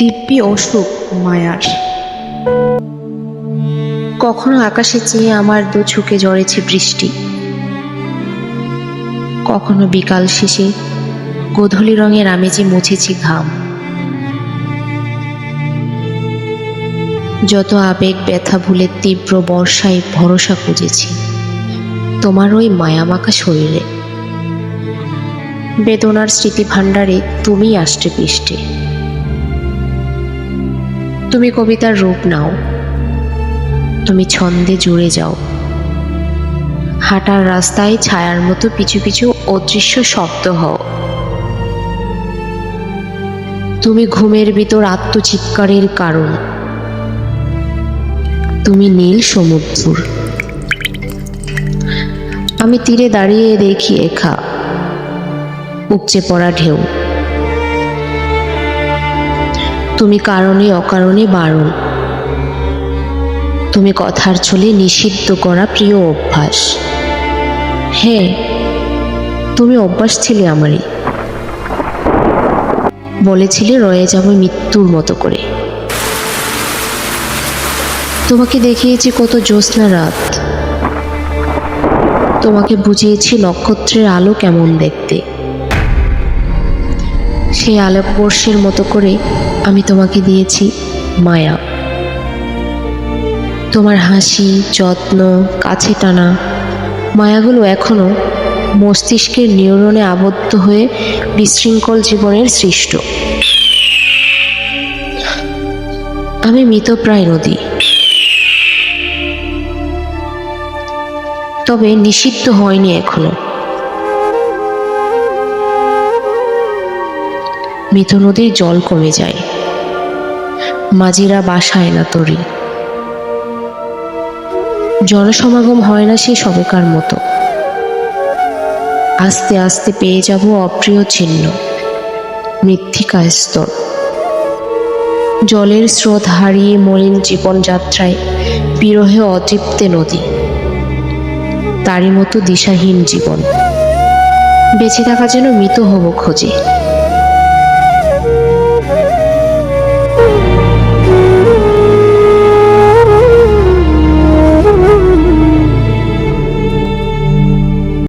দিব্যি অসুখ, মায়ার। কখনো আকাশে চেয়ে আমার দু চোখে জড়েছে বৃষ্টি। কখনো বিকাল শেষে গোধূলি রঙের আমেজে মুছেছি ঘাম। যত আবেগ ব্যথা ভুলে তীব্র বর্ষায় ভরসা খুঁজেছি, তোমার ওই মায়ামাখা শরীরে। বেদনার স্মৃতি ভাণ্ডারে তুমি আষ্টে পৃষ্ঠে। তুমি কবিতার রূপ নাও। তুমি ছন্দে জুড়ে যাও। হাঁটার রাস্তায় ছায়ার মতো পিছু পিছু অদৃশ্য শব্দ হও। তুমি ঘুমের ভিতর আত্মচিৎকারের কারণ। তুমি নীল সমুদ্র। আমি তীরে দাঁড়িয়ে দেখি এখা। উপচে পড়া ঢেউ। তুমি কারণে অকারণে বারণ। তুমি কথার ছলে নিষিদ্ধ করা প্রিয় অভ্যাস। হ্যাঁ তুমি অভ্যাস ছিলে আমারই। বলেছিলে রয়ে যাব মৃত্যুর মতো করে। তোমাকে দেখিয়েছি কত জ্যোৎস্না রাত। তোমাকে বুঝিয়েছি নক্ষত্রের আলো কেমন দেখতে। সেই আলোকবর্ষের মতো করে আমি তোমাকে দিয়েছি মায়া। তোমার হাসি, যত্ন, কাছে টানা মায়াগুলো এখনও মস্তিষ্কের নিউরনে আবদ্ধ হয়ে বিশৃঙ্খল জীবনের সৃষ্ট। আমি মৃতপ্রায় নদী তবে নিষিদ্ধ হয়নি এখনও। মৃত নদীর জল কমে যায়। মাঝিরা বাসায় না তরি। জনসমাগম হয় না সে সবেকার মতো। আস্তে আস্তে পেয়ে যাব অপ্রিয় চিহ্ন মৃত্তিকা স্তর। জলের স্রোত হারিয়ে মলিন জীবনযাত্রায় বিরহে অতৃপ্তে নদী। তারই মতো দিশাহীন জীবন। বেঁচে থাকা যেন মৃত হব খোঁজে।